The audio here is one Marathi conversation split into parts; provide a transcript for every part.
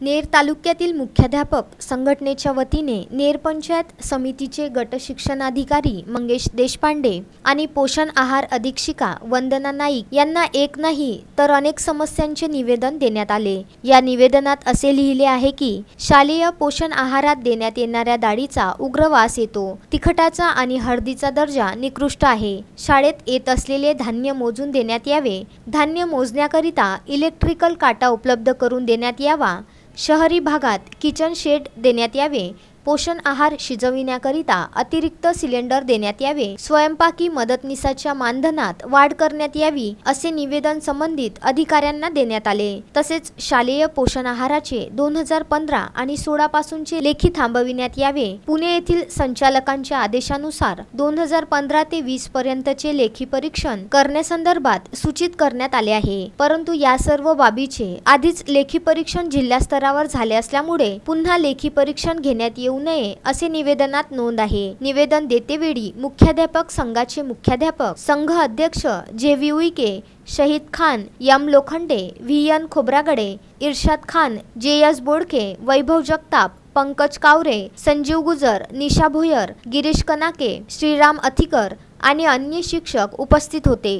नेर तालुक्यातील मुख्याध्यापक संघटनेच्या वतीने नेर पंचायत समितीचे गट शिक्षणाधिकारी मंगेश देशपांडे आणि पोषण आहार अधीक्षिका वंदना नाईक यांना एक नाही तर अनेक समस्यांचे निवेदन देण्यात आले. या निवेदनात असे लिहिले आहे की शालेय पोषण आहारात देण्यात येणाऱ्या डाळीचा उग्र वास येतो. तिखटाचा आणि हळदीचा दर्जा निकृष्ट आहे. शाळेत येत असलेले धान्य मोजून देण्यात यावे. धान्य मोजण्याकरिता इलेक्ट्रिकल काटा उपलब्ध करून देण्यात यावा. शहरी भागात किचन शेड देण्यात यावे. पोषण आहार शिजविण्याकरिता अतिरिक्त सिलेंडर देण्यात यावे. स्वयंपाकी मदतनीसाच्या मानधनात वाढ करण्यात यावी असे निवेदन संबंधित अधिकाऱ्यांना देण्यात आले. तसेच शालेय पोषण आहाराचे दोन हजार पंधरा आणि सोळा पासूनचे लेखी थांबविण्यात यावे. पुणे येथील संचालकांच्या आदेशानुसार दोन हजार पंधरा ते वीस पर्यंतचे लेखी परीक्षण करण्यासंदर्भात सूचित करण्यात आले आहे. परंतु या सर्व बाबीचे आधीच लेखी परीक्षण जिल्हा स्तरावर झाले असल्यामुळे पुन्हा लेखी परीक्षण घेण्यात येऊ नये असे निवेदनात नोंद आहे. निवेदन देतेवेळी मुख्याध्यापक संघाचे मुख्याध्यापक संघ अध्यक्ष J. V. Uike Shahid Khan M Lokhande V. N. Khobragade Irshad Khan J. S. Bodke Vaibhav Jagtap Pankaj Kaware Sanjeev Gujar Nisha Bhoyar Girish Kanake Shriram Athikar आणि अन्य शिक्षक उपस्थित होते.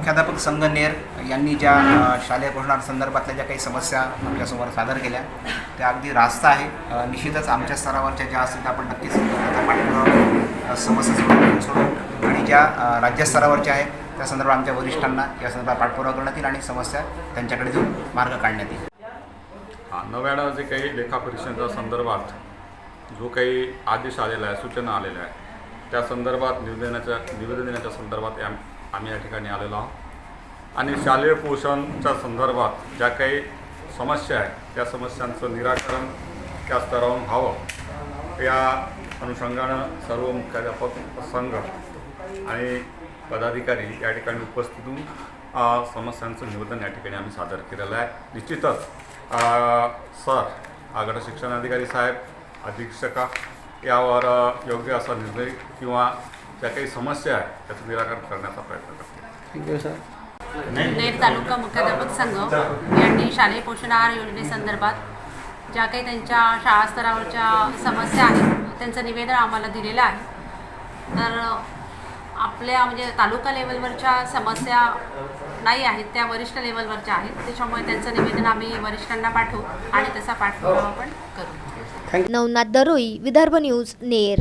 मुख्याध्यापक संघ नेर यांनी ज्या शालेय शालेय पोषणासंदर्भातल्या ज्या काही समस्या आपल्यासमोर सादर केल्या त्या अगदी रास्त आहे. निश्चितच आमच्या स्तरावरच्या ज्या असतील त्या आपण नक्कीच त्या पाठपुरावा समस्या सोडवून आणि ज्या राज्यस्तरावरच्या आहेत त्या संदर्भात आमच्या वरिष्ठांना या संदर्भात पाठपुरावा करण्यात येईल आणि समस्या त्यांच्याकडे जाऊन मार्ग काढण्यात येईल. हा नव्यानं जे काही लेखापरीक्षेच्या संदर्भात जो काही आदेश आलेला आहे सूचना आलेल्या आहे त्या संदर्भात निवेदनाच्या निवेदन देण्याच्या संदर्भात आम- आम्ही या ठिकाणी आलेलो आहोत. आणि शालेय पोषणच्या संदर्भात ज्या काही समस्या आहेत त्या समस्यांचं निराकरण त्या स्तरावरून व्हावं. या अनुषंगानं सर्व मुख्याध्यापक संघ आणि पदाधिकारी या ठिकाणी उपस्थित होऊन समस्यांचं निवेदन या ठिकाणी आम्ही सादर केलेलं आहे. निश्चितच सर आगड शिक्षणाधिकारी साहेब अधीक्षका यावर योग्य असा निर्णय किंवा ज्या काही समस्या आहेत त्याचं निराकरण करण्याचा प्रयत्न करतील नेर तालुका मुख्याध्यापक संघ यांनी शालेय पोषण आहार योजनेसंदर्भात ज्या काही त्यांच्या शाळा स्तरावरच्या समस्या आहेत त्यांचं निवेदन आम्हाला दिलेलं आहे. तर आपल्या म्हणजे तालुका लेवलवरच्या समस्या नाही आहेत त्या वरिष्ठ लेवलवरच्या आहेत. त्याच्यामुळे त्यांचं निवेदन आम्ही वरिष्ठांना पाठवू आणि तसा पाठपुरावा पण करू. नवनाथ दरोई विदर्भ न्यूज नेर.